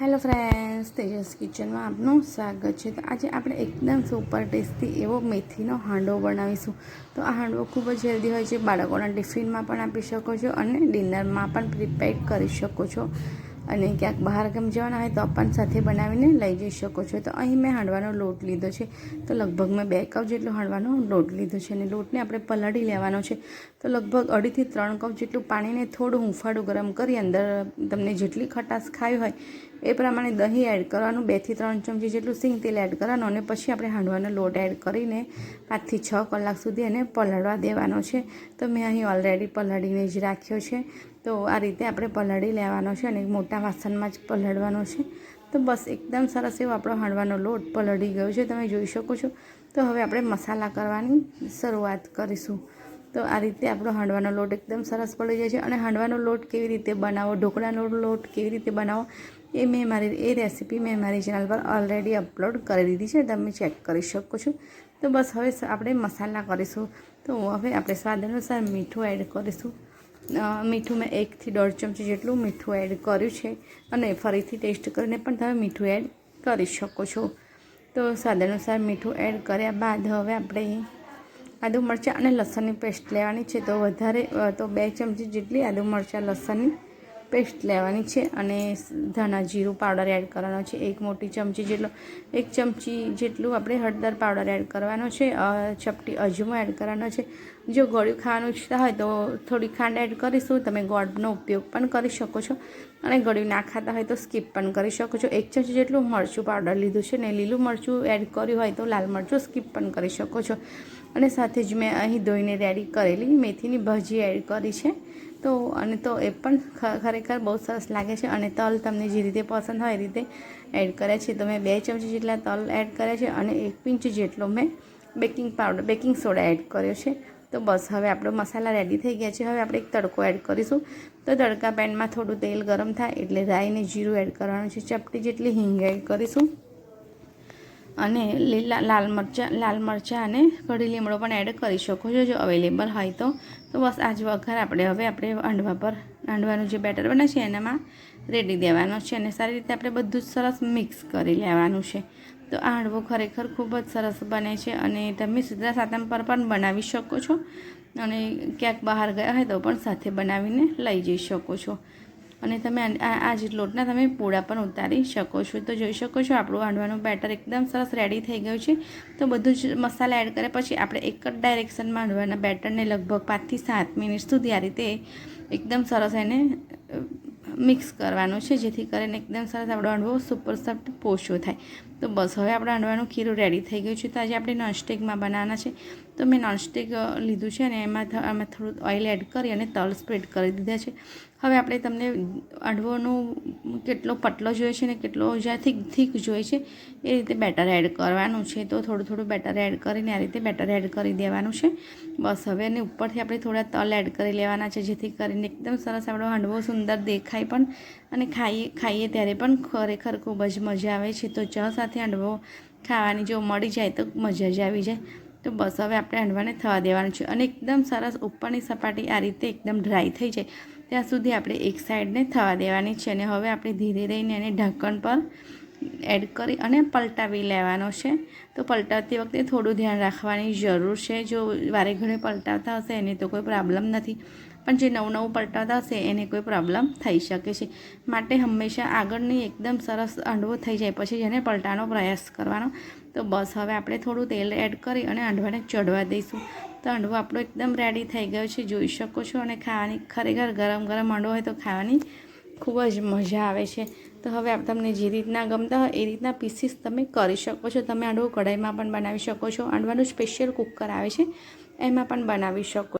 Hello friends, Tejas કિચનમાં આપનું સ્વાગત છે. તો આજે આપણે એકદમ સુપર ટેસ્ટી એવો મેથીનો હાંડવો બનાવીશું. તો આ હાંડવો ખૂબ જ હેલ્ધી હોય છે. બાળકોના ટિફિનમાં પણ આપી શકો છો અને ડિનરમાં પણ પ્રિપેર કરી શકો છો. અને ક્યાંક બહાર ગમ જવાના હોય તો પણ સાથે બનાવીને લઈ જઈ શકો છો. તો અહીં મેં હાંડવાનો લોટ લીધો છે. તો લગભગ મેં બે કપ જેટલો હાંડવાનો લોટ લીધો છે અને લોટને આપણે પલાળી લેવાનો છે. તો લગભગ અઢીથી ત્રણ કપ જેટલું પાણીને થોડું હુંફાળું ગરમ કરી અંદર તમને જેટલી ખટાશ ખાવી હોય એ પ્રમાણે દહીં એડ કરવાનું, બેથી ત્રણ ચમચી જેટલું સિંગ તેલ એડ કરવાનું અને પછી આપણે હાંડવાનો લોટ એડ કરીને પાંચથી છ કલાક સુધી એને પલાળવા દેવાનો છે. તો મેં અહીં ઓલરેડી પલાળીને જ રાખ્યો છે. તો આ રીતે આપણે પલાળી લેવાનો છે અને મોટા વાસણમાં જ પલાળવાનો છે. તો બસ એકદમ સરસ એવો આપણો હાંડવાનો લોટ પલળી ગયો છે. તમે જોઈ શકો છો. તો હવે આપણે મસાલા કરવાની શરૂઆત કરીશું. તો આ રીતે આપણો હાંડવાનો લોટ એકદમ સરસ પડી જાય છે. અને હાંડવાનો લોટ કેવી રીતે બનાવો, ઢોકળાનો લોટ કેવી રીતે બનાવો, એ મેં મારી, એ રેસીપી મેં મારી ચેનલ પર ઓલરેડી અપલોડ કરી દીધી છે. તમે ચેક કરી શકો છો. તો બસ હવે આપણે મસાલા કરીશું. તો હવે આપણે સ્વાદ અનુસાર મીઠું એડ કરીશું. મીઠું મેં એકથી દોઢ ચમચી જેટલું મીઠું એડ કર્યું છે. અને ફરીથી ટેસ્ટ કરીને પણ તમે મીઠું એડ કરી શકો છો. તો સ્વાદ અનુસાર મીઠું એડ કર્યા બાદ હવે આપણે આદુ મરચાં અને લસણની પેસ્ટ લેવાની છે. તો વધારે તો બે ચમચી જેટલી આદુ મરચાં, લસણની પેસ્ટ લેવાની છે અને ધાણા જીરું પાવડર એડ કરવાનો છે. એક મોટી ચમચી જેટલો, એક ચમચી જેટલું આપણે હળદર પાવડર એડ કરવાનો છે. ચપટી અજમો એડ કરવાનો છે. જો ગળ્યું ખાવાનું ઈચ્છતા હોય તો થોડી ખાંડ એડ કરીશું. તમે ગોળનો ઉપયોગ પણ કરી શકો છો અને ગળ્યું ના ખાતા હોય તો સ્કીપ પણ કરી શકો છો. એક ચમચી જેટલું મરચું પાવડર લીધું છે ને લીલું મરચું એડ કર્યું હોય તો લાલ મરચું સ્કીપ પણ કરી શકો છો. અને સાથે જ મેં અહીં ધોઈને રેડી કરેલી મેથીની ભાજી એડ કરી છે. તો અને તો એ પણ ખરેખર બહુ સરસ લાગે છે અને તલ તમને જે રીતે પસંદ હોય એ રીતે એડ કર્યા છે. તો મેં બે ચમચી જેટલા તલ એડ કર્યા છે અને એક પિંચ જેટલો મેં baking powder baking soda add કર્યો છે. તો બસ હવે આપણો મસાલા રેડી થઈ ગયા છે. હવે આપણે એક તડકો એડ કરીશું. તો તડકા પેનમાં થોડું તેલ ગરમ થાય એટલે રાઈને જીરું એડ કરવાનું છે. ચપટી જેટલી હિંગ એડ કરીશું. અને લીલા લાલ મરચાં લાલ મરચાં અને કઢી લીમડો પણ એડ કરી શકો છો, જો અવેલેબલ હોય તો. તો બસ આ જ આપણે હવે આપણે હાંડવા પર, હાંડવાનું જે બેટર બને છે એનામાં રેડી દેવાનો છે અને સારી રીતે આપણે બધું જ સરસ મિક્સ કરી લેવાનું છે. તો આ હાંડવો ખરેખર ખૂબ જ સરસ બને છે અને તમે સીધા સાતમ પર પણ બનાવી શકો છો અને ક્યાંક બહાર ગયા હોય તો પણ સાથે બનાવીને લઈ જઈ શકો છો. અને તમે આ જ લોટના તમે પૂળા પણ ઉતારી શકો છો. તો જોઈ શકો છો, આપણું હાંડવાનું બેટર એકદમ સરસ રેડી થઈ ગયું છે. તો બધું જ મસાલા એડ કર્યા પછી આપણે એક જ ડાયરેક્શનમાં હાંડવાના બેટરને લગભગ પાંચથી સાત મિનિટ સુધી આ રીતે એકદમ સરસ એને મિક્સ કરવાનું છે, જેથી કરીને એકદમ સરસ આપણો હાંડવો સુપર સોફ્ટ પોષો થાય. તો બસ, હવે આપણો હાંડવાનું ખીરું રેડી થઈ ગયું છે. તો આજે આપણે નોનસ્ટિકમાં બનાવવાના છે. તો મેં નોનસ્ટિક લીધું છે અને એમાં એમાં થોડું ઓઇલ એડ કરી અને તલ સ્પ્રેડ કરી દીધા છે. હવે આપણે તમને હાંડવોનું કેટલો પતલો જોઈએ છે ને કેટલો જ્યાં થીક થીક જોઈએ છે, એ રીતે બેટર એડ કરવાનું છે. તો થોડું થોડું બેટર એડ કરીને આ રીતે બેટર એડ કરી દેવાનું છે. બસ હવે અને ઉપરથી આપણે થોડા તલ એડ કરી લેવાના છે, જેથી કરીને એકદમ સરસ આપણો હાંડવો સુંદર દેખાય પણ અને ખાઈએ ખાઈએ ત્યારે પણ ખરેખર ખૂબ જ મજા આવે છે. તો ચા સાથે હાંડવો ખાવાની જો મળી જાય તો મજા જ આવી જાય. તો બસ હવે આપણે હાંડવાને થવા દેવાનું છે. અને એકદમ સરસ ઉપરની સપાટી આ રીતે એકદમ ડ્રાય થઈ જાય. ત્યાં સુધી આપણે એક સાઈડને થવા દેવાની છે અને હવે આપણે ધીરે રહીને એને ઢાંકણ પર એડ કરી અને પલટાવી લેવાનો છે. તો પલટાવતી વખતે થોડું ધ્યાન રાખવાની જરૂર છે. જો વારે ઘડે પલટાવતા હશે એને તો કોઈ પ્રોબ્લેમ નથી. પણ જે નવું નવું પલટાતા હશે એને કોઈ પ્રોબ્લેમ થઈ શકે છે. માટે હંમેશા આગળની એકદમ સરસ હાંડવો થઈ જાય. પછી જેને પલટાનો પ્રયાસ કરવાનો, તો બસ હવે આપણે થોડું તેલ એડ કરી અને હાંડવાને ચડવા દઈશું. તો હાંડવો આપણો એકદમ રેડી થઈ ગયો છે. જોઈ શકો છો અને ખાવાની ખરેખર ગરમ ગરમ હાંડવો હોય તો ખાવાની ખૂબ જ મજા આવે છે. તો હવે તમને જે રીતના ગમતા હોય એ રીતના પીસીસ તમે કરી શકો છો. તમે આંડવો કઢાઈમાં પણ બનાવી શકો છો. આંડવાનું સ્પેશિયલ કુકર આવે છે. એમાં પણ બનાવી શકો